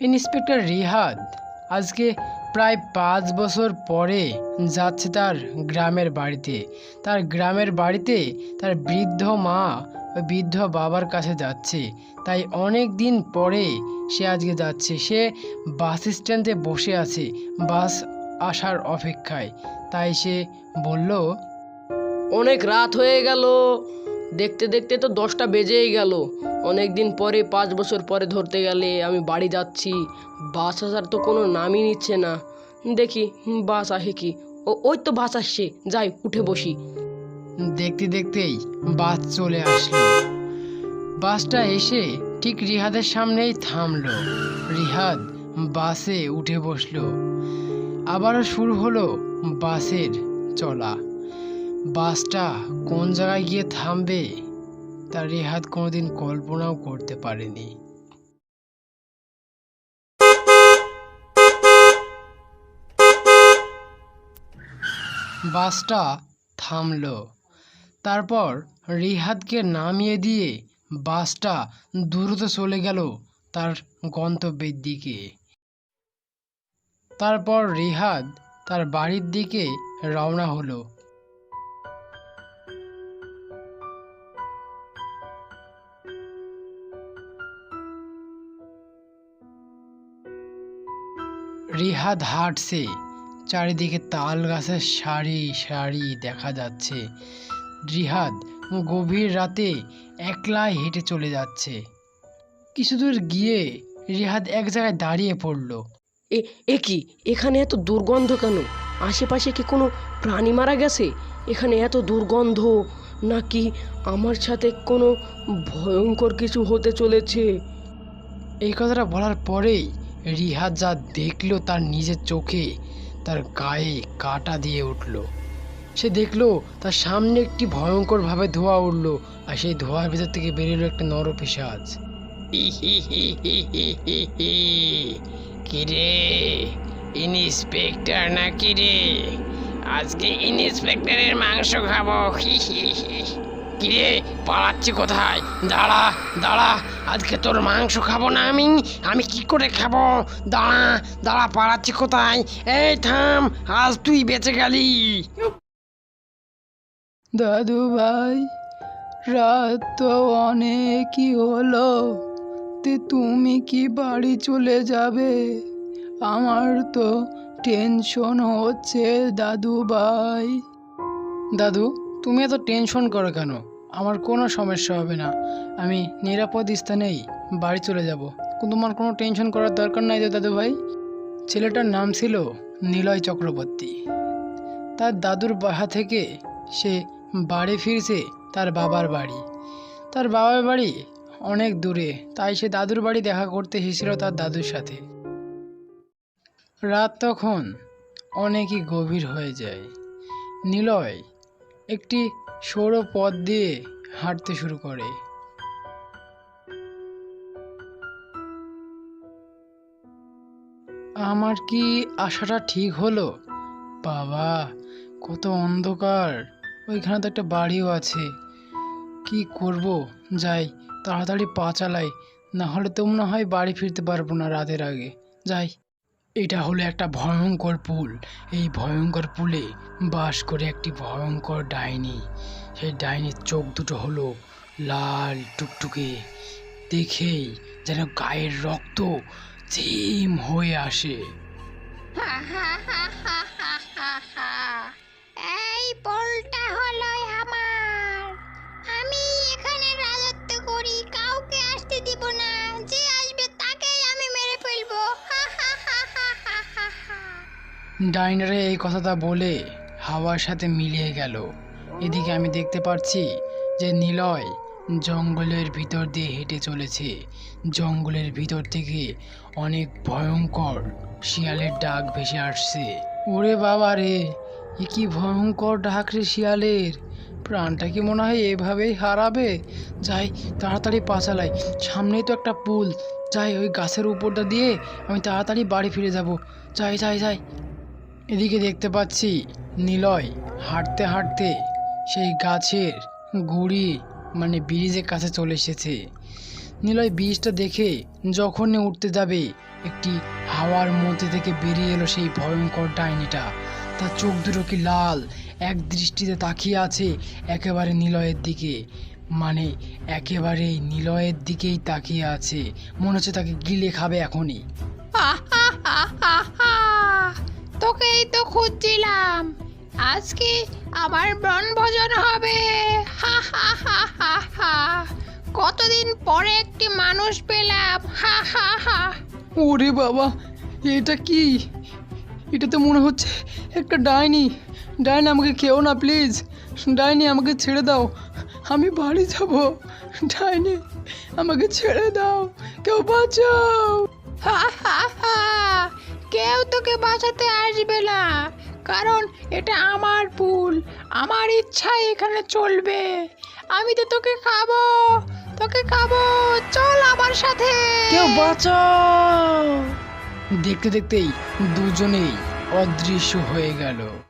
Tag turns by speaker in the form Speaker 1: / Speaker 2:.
Speaker 1: Inspector Rihad আজকে প্রায় পাঁচ বছর পরে যাচ্ছে তার গ্রামের বাড়িতে। তার গ্রামের বাড়িতে তার বৃদ্ধ মা বৃদ্ধ বাবার কাছে যাচ্ছে। তাই অনেক দিন পরে সে আজকে যাচ্ছে। সে বাস স্ট্যান্ডে বসে আছে, বাস আসার অপেক্ষায়। তাই সে বলল,
Speaker 2: অনেক রাত হয়ে গেল। দেখতে দেখতে তো দশটা বেজেই গেল। অনেক দিন পরে, পাঁচ বছর পরে ধরতে গেলে আমি বাড়ি যাচ্ছি। বাস আসার তো কোনো নামই নিচ্ছে না। দেখি, বাস আসে কি? ও, ওই তো বাস আসছে। যাই, উঠে বসি।
Speaker 1: দেখতে দেখতেই বাস চলে আসলো। বাসটা এসে ঠিক রিহাদের সামনেই থামলো। রিহাদ বাসে উঠে বসল। আবারও শুরু হলো বাসের চলা। বাসটা কোন জায়গায় গিয়ে থামবে তা রিহাদ কোনোদিন কল্পনাও করতে পারেনি। বাসটা থামলো। তারপর রিহাদকে নামিয়ে দিয়ে বাসটা দ্রুত চলে গেল তার গন্তব্যের দিকে। তারপর রিহাদ তার বাড়ির দিকে রওনা হলো। রিহাদ হাঁটছে। চারিদিকে তাল গাছের সারি সারি দেখা যাচ্ছে। রিহাদ গভীর রাতে একলাই হেঁটে চলে যাচ্ছে। কিছু দূর গিয়ে রিহাদ এক জায়গায় দাঁড়িয়ে পড়ল।
Speaker 2: এ এ কি? এখানে এত দুর্গন্ধ কেন? আশেপাশে কি কোনো প্রাণী মারা গেছে? এখানে এত দুর্গন্ধ? নাকি আমার সাথে কোনো ভয়ঙ্কর কিছু হতে চলেছে?
Speaker 1: এই কথাটা বলার পরেই রিহাদ যা দেখল তার নিজের চোখে তার গায়ে কাটা দিয়ে উঠল। সে দেখল তার সামনে একটি ভয়ঙ্করভাবে ধোঁয়া উঠল আর সেই ধোঁয়ার ভিতর থেকে বেরিয়ে একটা নরপিসাজ কিরে ইন্সপেক্টর না কিরে আজকে ইন্সপেক্টরের মাংস খাব। কিরে পালাচ্ছি কোথায়? দাঁড়া দাঁড়া আজকে তোর মাংস খাব না আমি? আমি কি করে খাব? দাঁড়া দাঁড়া পালাচ্ছি কোথায়? এই থাম আজ তুই বেঁচে গেলি। দাদু ভাই রাত তো অনেকই হলো। তে তুমি কি বাড়ি চলে যাবে? আমার তো টেনশন হচ্ছে দাদু ভাই। দাদু তুমি এত টেনশন করো কেন? আমার কোনো সমস্যা হবে না। আমি নিরাপদ স্থানেই বাড়ি চলে যাব। তোমার কোনো টেনশন করার দরকার নাই তো দাদু ভাই ছেলেটার নাম ছিল নিলয় চক্রবর্তী। তার দাদুর বাসা থেকে সে বাড়ি ফিরছে তার বাবার বাড়ি। তার বাবার বাড়ি অনেক দূরে। তাই সে দাদুর বাড়ি দেখা করতে এসেছিল তার দাদুর সাথে। রাত তখন অনেকই গভীর হয়ে যায়। নিলয় একটি সরু পথ দিয়ে হাঁটতে শুরু করে। আমার কি আশাটা ঠিক হলো? বাবা, কত অন্ধকার। ওইখানে তো একটা বাড়িও আছে। কি করব? যাই, তাড়াতাড়ি পা চালাই। না হলে তো মনে হয় বাড়ি ফিরতে পারব না রাতের আগে। যাই। এটা হলো একটা ভয়ঙ্কর পুল। এই ভয়ঙ্কর পুলে বাস করে একটি ভয়ঙ্কর ডাইনি। সেই ডাইনির চোখ দুটো হলো লাল টুকটুকে। দেখেই যেন গায়ের রক্ত জিম হয়ে আসে।
Speaker 3: এই বলটা হলো
Speaker 1: ডাইনারে এই কথাটা বলে হাওয়ার সাথে মিলিয়ে গেল। এদিকে আমি দেখতে পাচ্ছি যে নিলয় জঙ্গলের ভিতর দিয়ে হেঁটে চলেছে। জঙ্গলের ভিতর থেকে অনেক ভয়ঙ্কর শিয়ালের ডাক ভেসে আসছে। ওরে বাবা রে, এ কি ভয়ঙ্কর ডাক রে শিয়ালের। প্রাণটা কি মনে হয় এভাবেই হারাবে? যাই, তাড়াতাড়ি পাচালাই। সামনেই তো একটা পুল। যাই, ওই গাছের উপরটা দিয়ে আমি তাড়াতাড়ি বাড়ি ফিরে যাব। যাই যাই যাই। এদিকে দেখতে পাচ্ছি নিলয় হাঁটতে হাঁটতে সেই গাছের গুড়ি মানে ব্রিজের কাছে চলে এসেছে। নিলয় ব্রিজটা দেখে যখনই উঠতে যাবে, একটি হাওয়ার মধ্যে থেকে বেরিয়ে এলো সেই ভয়ঙ্কর ডাইনিটা। তার চোখ দুটো কি লাল, এক দৃষ্টিতে তাকিয়ে আছে একেবারে নিলয়ের দিকে। মানে একেবারে নিলয়ের দিকেই তাকিয়ে আছে। মনে হচ্ছে তাকে গিলে খাবে এখনই।
Speaker 3: তোকেই তো খুঁজছিলাম। আজকে আমার বনভোজন হবে। হা হা হা হা হা। কতদিন পরে একটি মানুষ পেলাম। হা হা হা।
Speaker 1: ওরে বাবা এটা কি? এটা তো মনে হচ্ছে একটা ডাইনি। ডাইনি আমাকে খেও না প্লিজ। ডাইনি আমাকে ছেড়ে দাও। আমি বাড়ি যাব। ডাইনি আমাকে ছেড়ে দাও। কেউ বাঁচাও।
Speaker 3: হা হা হা। তোকে বাঁচাতে আসবে না। কারণ এটা আমার পুল আমার ইচ্ছাই এখানে চলবে। আমি তো তোকে খাব। তোকে খাব। চল আমার সাথে।
Speaker 1: কেউ বাঁচাও। দেখতে দেখতেই দুজনেই অদৃশ্য হয়ে গেল।